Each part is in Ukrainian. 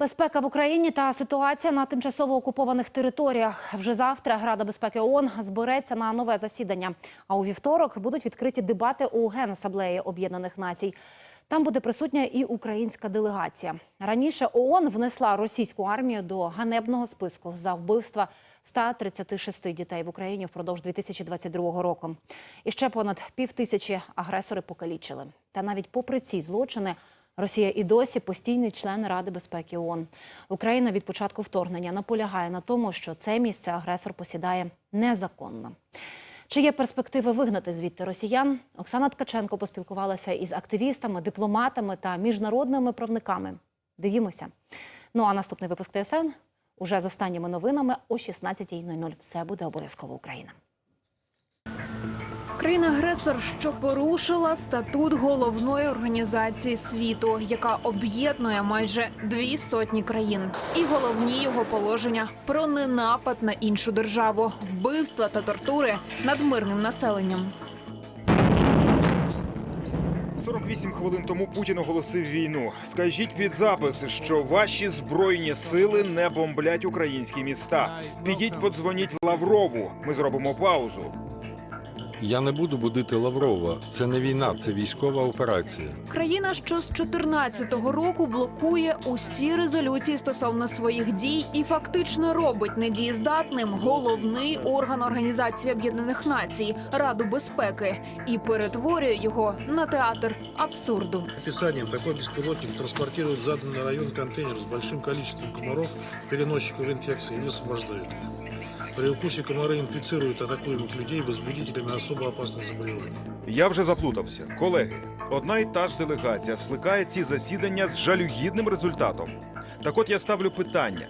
Безпека в Україні та ситуація на тимчасово окупованих територіях. Вже завтра Рада безпеки ООН збереться на нове засідання. А у вівторок будуть відкриті дебати у Генасаблеї Об'єднаних Націй. Там буде присутня і українська делегація. Раніше ООН внесла російську армію до ганебного списку за вбивства 136 дітей в Україні впродовж 2022 року. І ще понад пів тисячі агресори покалічили. Та навіть попри ці злочини Росія і досі постійний член Ради безпеки ООН. Україна від початку вторгнення наполягає на тому, що це місце агресор посідає незаконно. Чи є перспективи вигнати звідти росіян? Оксана Ткаченко поспілкувалася із активістами, дипломатами та міжнародними правниками. Дивімося. Ну а наступний випуск ТСН уже з останніми новинами о 16.00. Все буде обов'язково Україна. Країна-агресор, що порушила статут головної організації світу, яка об'єднує майже дві сотні країн, і головні його положення про ненапад на іншу державу, вбивства та тортури над мирним населенням. 48 хвилин тому Путін оголосив війну. Скажіть під запис, що ваші збройні сили не бомблять українські міста. Підіть, подзвоніть Лаврову. Ми зробимо паузу. Я не буду будити Лаврова. Це не війна, це військова операція. Країна, що з 14-го року блокує усі резолюції стосовно своїх дій і фактично робить недієздатним головний орган Організації Об'єднаних Націй Раду безпеки і перетворює його на театр абсурду. Описанием такой беспилотник транспортирует в заданный район контейнер с большим количеством комаров, переносчиков инфекции и высвобождает их. При укусе комары инфицируют атакуемых людей возбудителями особо опасных заболеваний. Я вже заплутався. Колеги, одна і та ж делегація скликає ці засідання з жалюгідним результатом. Так от я ставлю питання: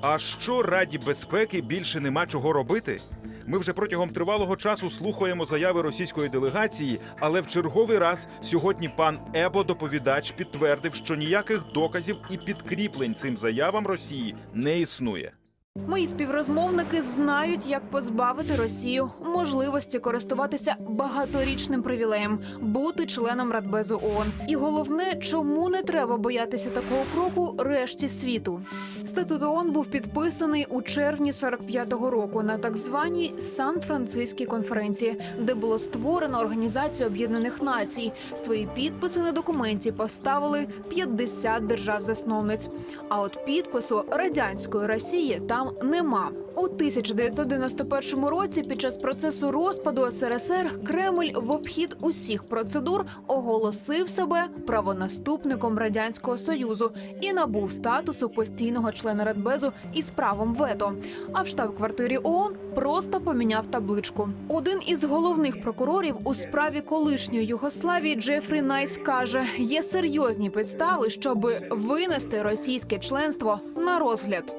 а що Раді безпеки більше нема чого робити? Ми вже протягом тривалого часу слухаємо заяви російської делегації, але в черговий раз сьогодні пан Ебо, доповідач, підтвердив, що ніяких доказів і підкріплень цим заявам Росії не існує. Мої співрозмовники знають, як позбавити Росію можливості користуватися багаторічним привілеєм бути членом Радбезу ООН. І головне, чому не треба боятися такого кроку решті світу. Статут ООН був підписаний у червні 45-го року на так званій Сан-Франциській конференції, де було створено Організацію Об'єднаних Націй. Свої підписи на документі поставили 50 держав-засновниць. А от підпису радянської Росії там нема. У 1991 році, під час процесу розпаду СРСР, Кремль в обхід усіх процедур оголосив себе правонаступником радянського союзу і набув статусу постійного члена Радбезу із правом вето. А в штаб-квартирі ООН просто поміняв табличку. Один із головних прокурорів у справі колишньої Югославії Джефрі Найс каже: є серйозні підстави, щоб винести російське членство на розгляд.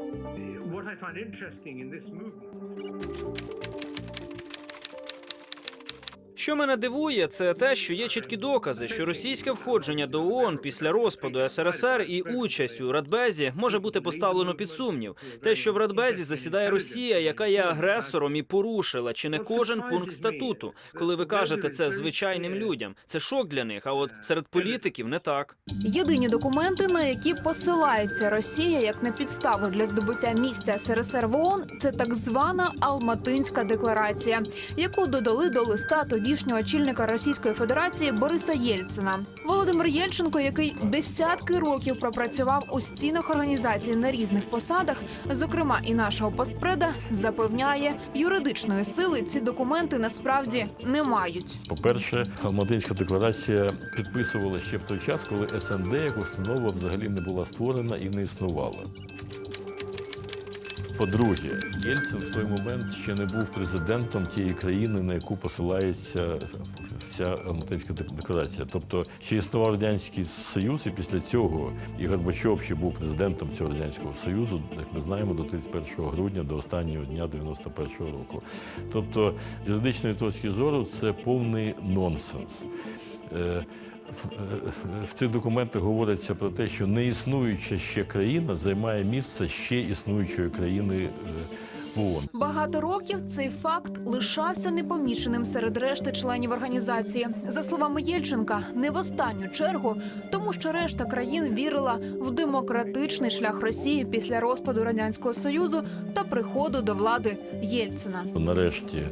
Find interesting in this movement Що мене дивує, це те, що є чіткі докази, що російське входження до ООН після розпаду СРСР і участь у Радбезі може бути поставлено під сумнів. Те, що в Радбезі засідає Росія, яка є агресором і порушила чи не кожен пункт статуту. Коли ви кажете це звичайним людям, це шок для них. А от серед політиків не так. Єдині документи, на які посилається Росія як на підставу для здобуття місця СРСР в ООН, це так звана Алматинська декларація, яку додали до листа тодішнього очільника Російської Федерації Бориса Єльцина. Володимир Єльченко, який десятки років пропрацював у стінах організації на різних посадах, зокрема і нашого постпреда, запевняє, юридичної сили ці документи насправді не мають. По-перше, Алматинська декларація підписувала ще в той час, коли СНД як установа взагалі не була створена і не існувала. По-друге, Єльцин в той момент ще не був президентом тієї країни, на яку посилається вся Алматинська декларація. Тобто ще існував радянський союз, і після цього і Горбачов ще був президентом цього радянського союзу, як ми знаємо, до 31 грудня, до останнього дня 91-го року. Тобто, з юридичної точки зору, це повний нонсенс. Е, в- цих документах говориться про те, що неіснуюча ще країна займає місце ще існуючої країни е, в ООН. Багато років цей факт лишався непоміченим серед решти членів організації. За словами Єльченка, не в останню чергу, тому що решта країн вірила в демократичний шлях Росії після розпаду радянського союзу та приходу до влади Єльцина. Нарешті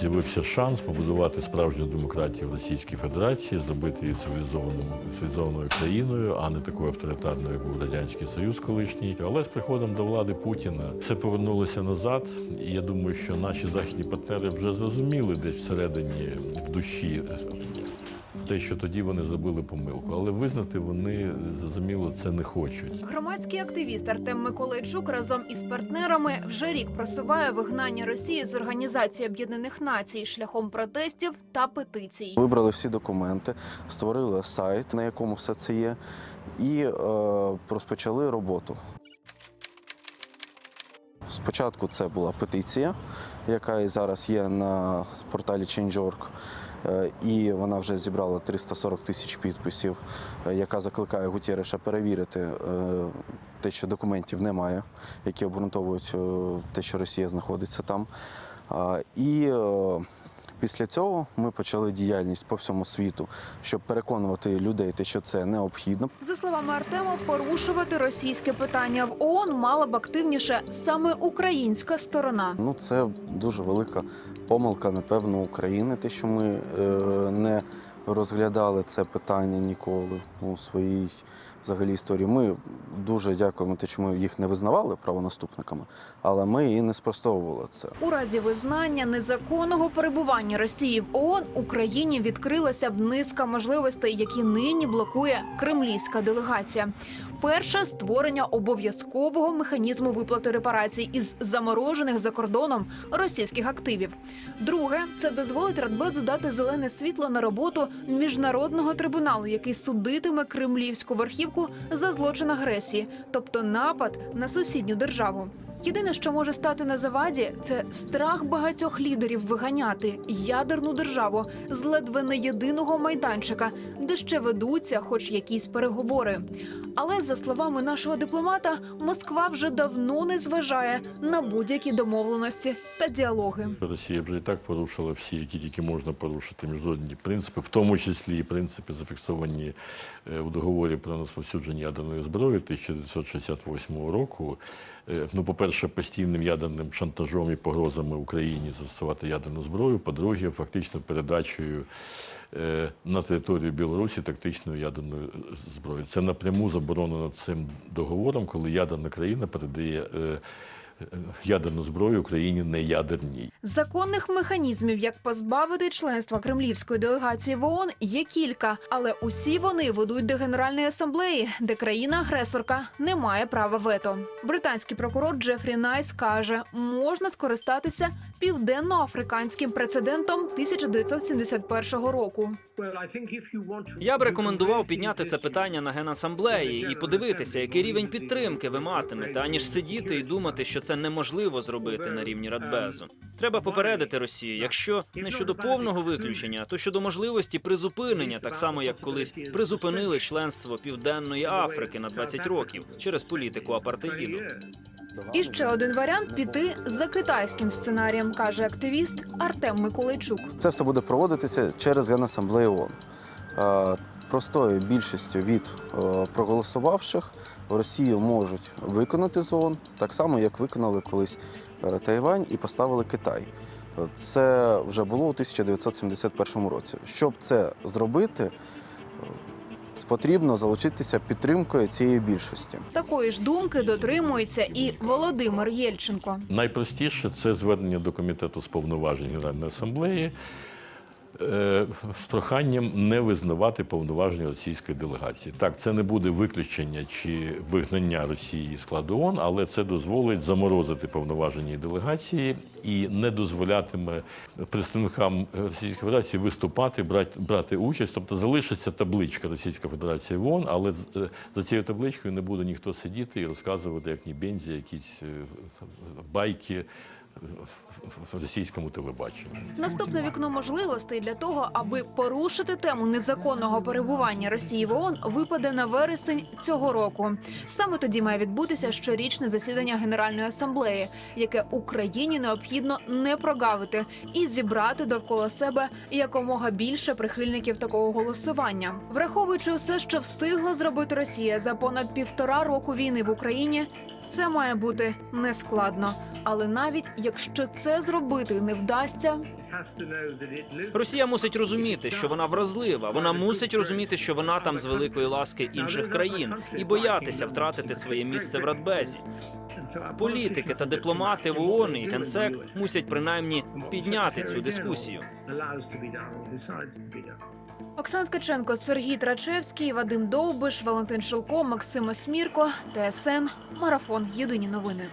з'явився шанс побудувати справжню демократію в Російській Федерації, зробити її цивілізованою, цивілізованою країною, а не такою авторитарною, як був радянський союз колишній. Але з приходом до влади Путіна все повернулося назад. І я думаю, що наші західні партнери вже зрозуміли десь всередині в душі. Те, що тоді вони зробили помилку, але визнати вони зрозуміло це не хочуть. Громадський активіст Артем Миколайчук разом із партнерами вже рік просуває вигнання Росії з організації Об'єднаних Націй шляхом протестів та петицій. Вибрали всі документи, створили сайт, на якому все це є, і е, розпочали роботу. Спочатку це була петиція, яка і зараз є на порталі Change.org, і вона вже зібрала 340 тисяч підписів, е, яка закликає Гутєреша перевірити е, те, що документів немає, які обґрунтовують е, те, що Росія знаходиться там. І е, Після цього ми почали діяльність по всьому світу, щоб переконувати людей, що це необхідно. За словами Артема, порушувати російське питання в ООН мала б активніше саме українська сторона. Ну це дуже велика помилка, напевно, України. Те, що ми е, не розглядали це питання ніколи у своїй взагалі історії. Ми дуже дякуємо, те, що ми їх не визнавали правонаступниками, але ми і не спростовували це. У разі визнання незаконного перебування Росії в ООН Україні відкрилася б низка можливостей, які нині блокує кремлівська делегація. Перше створення обов'язкового механізму виплати репарацій із заморожених за кордоном російських активів. Друге це дозволить Радбезу дати зелене світло на роботу міжнародного трибуналу, який судитиме кремлівську верхівку за злочин агресії, тобто напад на сусідню державу. Єдине, що може стати на заваді, це страх багатьох лідерів виганяти ядерну державу з ледве не єдиного майданчика, де ще ведуться хоч якісь переговори. Але за словами нашого дипломата, Москва вже давно не зважає на будь-які домовленості та діалоги. Росія вже і так порушила всі, які тільки можна порушити міжнародні принципи, в тому числі і принципи, зафіксовані е, у договорі про розповсюдження ядерної зброї 1968 року. Е, Ну, по-перше, постійним ядерним шантажом і погрозами Україні застосувати ядерну зброю. По-друге, фактично передачею е, на територію Білорусі тактичної ядерної зброї. Це напряму заборонено цим договором, коли ядерна країна передає е, ядерну зброю Україні не ядерній. Законних механізмів, як позбавити членства кремлівської делегації в ООН, є кілька, але усі вони ведуть до Генеральної асамблеї, де країна-агресорка не має права вето. Британський прокурор Джефрі Найс каже, можна скористатися південноафриканським прецедентом 1971 року. Я б рекомендував підняти це питання на генасамблеї і подивитися, який рівень підтримки ви матимете, аніж сидіти і думати, що це неможливо зробити на рівні Радбезу. Треба попередити Росію, якщо не щодо повного виключення, то щодо можливості призупинення, так само як колись призупинили членство Південної Африки на 20 років через політику апартеїду. І ще один варіант піти за китайським сценарієм, каже активіст Артем Миколайчук. Це все буде проводитися через Генасамблею ООН. Простою більшістю від е, проголосувавших в Росію можуть виконати з ООН, так само, як виконали колись е, Тайвань і поставили Китай. Е, Це вже було у 1971 році. Щоб це зробити, потрібно залучитися підтримкою цієї більшості. Такої ж думки дотримується і Володимир Єльченко. Найпростіше це звернення до комітету з повноважень Генеральної асамблеї з проханням не визнавати повноваження російської делегації. Так, це не буде виключення чи вигнання Росії з складу ООН, але це дозволить заморозити повноваження делегації і не дозволятиме представникам Російської Федерації виступати, брати, брати участь. Тобто залишиться табличка Російська Федерація в ООН, але е, за цією табличкою не буде ніхто сидіти і розказувати, як ні бензі, якісь е, байки російському телебаченні. Наступне вікно можливостей для того, аби порушити тему незаконного перебування Росії в ООН, випаде на вересень цього року. Саме тоді має відбутися щорічне засідання Генеральної асамблеї, яке Україні необхідно не прогавити і зібрати довкола себе якомога більше прихильників такого голосування, враховуючи усе, що встигла зробити Росія за понад півтора року війни в Україні. Це має бути нескладно, але навіть якщо це зробити не вдасться, Росія мусить розуміти, що вона вразлива. Вона мусить розуміти, що вона там з великої ласки інших країн, і боятися втратити своє місце в Радбезі. Політики та дипломати в ООН і Генсек мусять принаймні підняти цю дискусію. Оксана Ткаченко, Сергій Трачевський, Вадим Довбиш, Валентин Шилко, Максим Осмірко, ТСН, Марафон. Єдині новини.